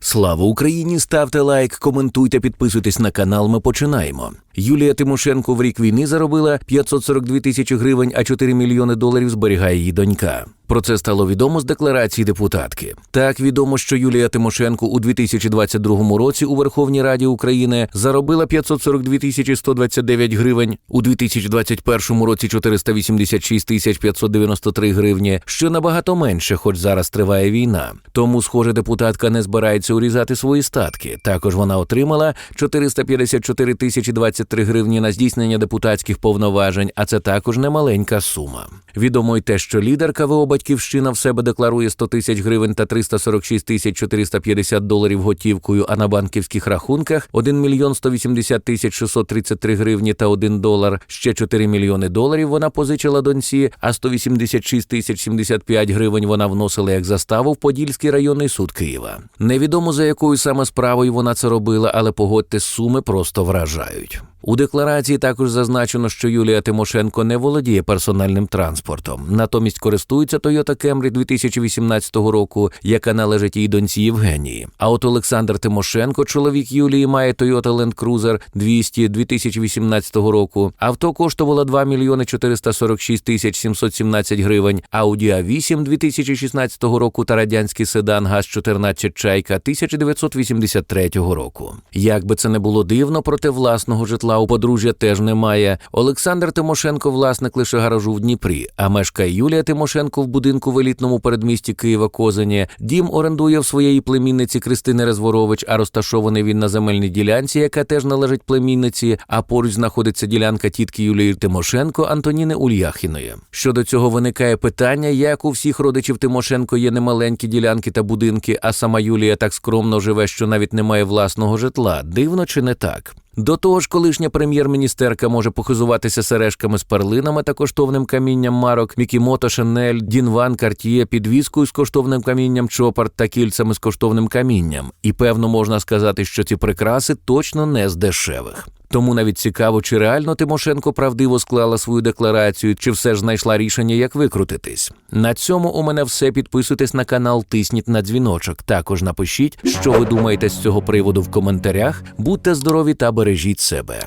Слава Україні! Ставте лайк, коментуйте, підписуйтесь на канал. Ми починаємо. Юлія Тимошенко в рік війни заробила 542 тисячі гривень, а 4 мільйони доларів зберігає її донька. Про це стало відомо з декларації депутатки. Так відомо, що Юлія Тимошенко у 2022 році у Верховній Раді України заробила 542 тисячі 129 гривень, у 2021 році 486 тисяч 593 гривні, що набагато менше, хоч зараз триває війна. Тому, схоже, депутатка не збирається урізати свої статки. Також вона отримала 454 тисячі 23 гривні на здійснення депутатських повноважень, а це також немаленька сума. Відомо й те, що лідерка ВО Батьківщина в себе декларує 100 тисяч гривень та 346 тисяч 450 доларів готівкою, а на банківських рахунках 1 мільйон 180 тисяч 633 гривні та 1 долар. Ще 4 мільйони доларів вона позичила доньці, а 186 тисяч 75 гривень вона вносила як заставу в Подільський районний суд Києва. Невідомо за якою саме справою вона це робила, але погодьте, суми просто вражають. У декларації також зазначено, що Юлія Тимошенко не володіє персональним транспортом, натомість користується Toyota Camry 2018 року, яка належить її доньці Євгенії. А от Олександр Тимошенко, чоловік Юлії, має Toyota Land Cruiser 200 2018 року. Авто коштувало 2 мільйони 446 тисяч 717 гривень, Audi A8 2016 року та радянський седан ГАЗ-14 Чайка 1983 року. Як би це не було дивно, проте власного житла у подружжя теж немає. Олександр Тимошенко власник лише гаражу в Дніпрі, а мешкає Юлія Тимошенко в будинку в елітному передмісті Києва Козані. Дім орендує в своєї племінниці Кристини Резворович, а розташований він на земельній ділянці, яка теж належить племінниці. А поруч знаходиться ділянка тітки Юлії Тимошенко Антоніни Ульяхіної. Щодо цього виникає питання, як у всіх родичів Тимошенко є немаленькі ділянки та будинки, а сама Юлія так скромно живе, що навіть не має власного житла. Дивно чи не так? До того ж, колишня прем'єр-міністерка може похизуватися сережками з перлинами та коштовним камінням марок, Мікімото, Шанель, Дінван, Картіє, підвіскою з коштовним камінням Чопарт та кільцями з коштовним камінням. І певно можна сказати, що ці прикраси точно не з дешевих. Тому навіть цікаво, чи реально Тимошенко правдиво склала свою декларацію, чи все ж знайшла рішення, як викрутитись. На цьому у мене все. Підписуйтесь на канал, тисніть на дзвіночок. Також напишіть, що ви думаєте з цього приводу в коментарях. Будьте здорові та бережіть себе.